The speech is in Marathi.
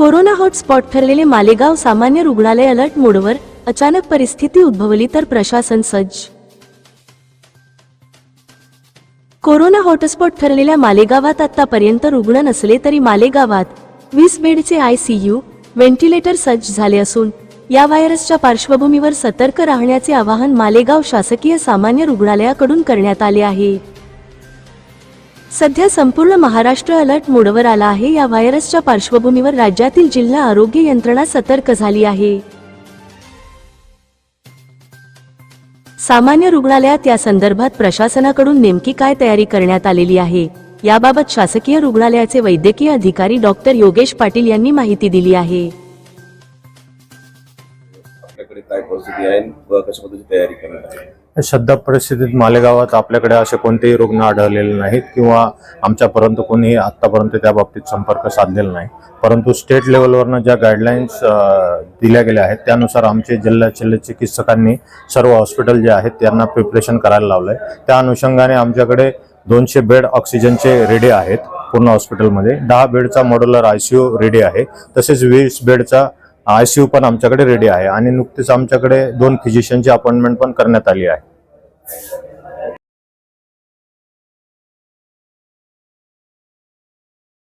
कोरोना हॉटस्पॉट ठरलेले मालेगाव सामान्य रुग्णालय अलर्ट मोडवर अचानक परिस्थिती उद्भवली तर प्रशासन सज्ज. कोरोना हॉटस्पॉट ठरलेल्या मालेगावात आतापर्यंत रुग्ण नसले तरी मालेगावात वीस बेडचे आयसीयू व्हेंटिलेटर सज्ज झाले असून या व्हायरसच्या पार्श्वभूमीवर सतर्क राहण्याचे आवाहन मालेगाव शासकीय सामान्य रुग्णालयाकडून करण्यात आले आहे. सध्या संपूर्ण महाराष्ट्र अलर्ट मोडवर आला आहे. या व्हायरसच्या पार्श्वभूमीवर राज्यातील जिल्हा आरोग्य यंत्रणा सतर्क झाली आहे. सामान्य रुग्णालयात या संदर्भात प्रशासनाकडून नेमकी काय तयारी करण्यात आलेली आहे? याबाबत शासकीय रुग्णालयाचे वैद्यकीय अधिकारी डॉक्टर योगेश पाटील यांनी माहिती दिली आहे. आपल्याकडे काय परिस्थिती आहे व कशा पद्धतीची तयारी करणार आहे? सध्या परिस्थितीत मालेगावात आपल्याकडे असे कोणतेही रुग्ण आढळलेले नाहीत किंवा आमच्यापर्यंत कोणीही आत्तापर्यंत त्या बाबतीत संपर्क साधलेला नाही. परंतु स्टेट लेवलवरनं ज्या गाईडलाईन्स दिल्या गेल्या आहेत त्यानुसार आमचे जिल्हा शल्य चिकित्सकांनी सर्व हॉस्पिटल जे आहेत त्यांना प्रिपरेशन करायला लावलं आहे त्या अनुषंगाने आमच्याकडे दोनशे बेड ऑक्सिजनचे रेडी आहेत पूर्ण हॉस्पिटलमध्ये दहा बेडचा modular I C U ready आहे. तसेच वीस बेडचा आय सी यू पण आमच्याकडे रेडी आहे. आणि नुकतीच आमच्याकडे दोन फिजिशियनची अपॉइंटमेंट पण करण्यात आली आहे. Thank you.